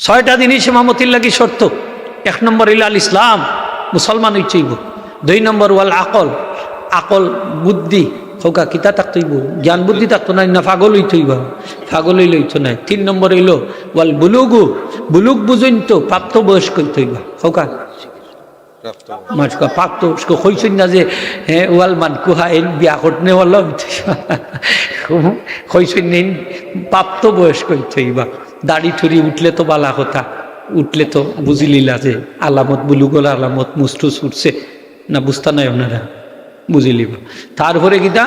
ছয়টা জিনিস ইমামতিল্লা কি সত্য এক নম্বর ইলাল ইসলাম, মুসলমান হইচইব দুই নম্বর ওয়াল আকল আকল বুদ্ধি হৌকা কিতা তাক জ্ঞান বুদ্ধি থাকতো না না ফাগল হইতইব ফাগল হইলে হইতো না তিন নম্বর হইল ওয়াল বুলুগু বুলুক বুঝইন তো প্রাপ্ত বয়স্ক হইতইবা হৌকা মাছকা প্রাপ্ত। হইছই না যে হ্যাঁ ওয়াল মানকুহা এন বিয়া করতে কইছেন নেন প্রাপ্ত বয়স্ক হইবা দাড়ি ঠুরি উঠলে তো বালা কথা, উঠলে তো বুঝিলিলা যে আলামত বুলুগল আলামত মুস্টুস উঠছে না বুঝতা নাই ওনারা বুঝিলিবা তারপরে কিতা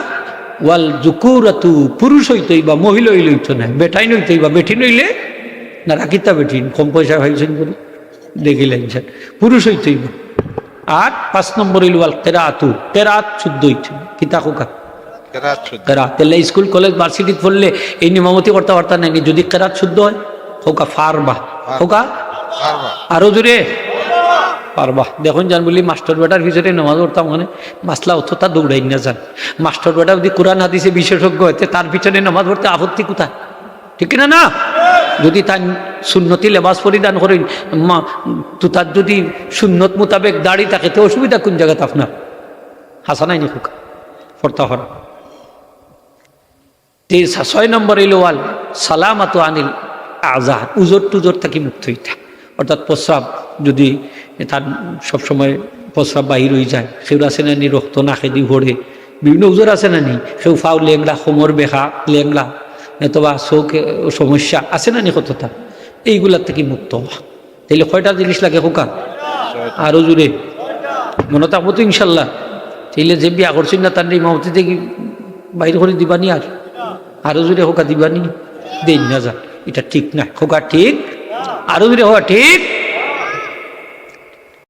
ওয়াল জুকুরাতু পুরুষ হইতইবা মহিলা হইলে হইতো না বেটাই নইতইবা বেঠি নইলে না রাখিতা বেঠিন, কম পয়সা ভাইছেন করে দেখিলেন পুরুষ হইতইবা আর পাঁচ নম্বর হইল ওয়াল কেরাতু, কেরাত শুদ্ধ হইতে কিতা কোকা কেরাত তাহলে স্কুল কলেজ ভার্সিটি পড়লে এই নিয়মামতি করতে পারতাম না যদি কেরাত শুদ্ধ হয় হোকা ফারবা। হোকা? আরও জোরে? পারবা দেখুন জান বলি মাস্টার বেটার ভিতরে নামাজ পড়তাম মানে মাসলা অতটা দৌড়াই না যান মাস্টার বেটা যদি কোরআন হাদিসে বিশেষজ্ঞ হতে তার পিছনে নামাজ পড়তে আপত্তি কোথায়? ঠিক না না? যদি তার সুন্নতি লেবাস পরিধান করেন মা তো তার যদি সুন্নত মোতাবেক দাড়ি থাকে তো অসুবিধা কোন জায়গাতে আপনার? হাসা নাই নি খোকা ফর্তা হরা তে ছয় নম্বর এলো ওয়াল সালামাতো আনিল আজাদ উজোর টুজোর থাকি মুক্ত হইতা। অর্থাৎ প্রস্রাব যদি তার সবসময় প্রস্রাব বাহির হয়ে যায়, সেও আছে না নি রক্ত না খেদি ভরে? বিভিন্ন উজোর আছে না নি? সেও ফাও লেংড়া কোমর বেহা লেংড়া অথবা চোখ সমস্যা আছে না নি কতটা? এইগুলার থেকে মুক্ত হওয়া। তাইলে কয়টা জিনিস লাগে হোকা আরও জুড়ে মনে থাকব তো ইনশাল্লাহ। তাইলে যে বিয়া করছেন না তার ইমামতি থেকে বাইরে করে দিবানি আর? আরও জোরে হোকা দিবানি? দেন না যা, এটা ঠিক না। হোকা ঠিক? আরও জোরে হওয়া ঠিক?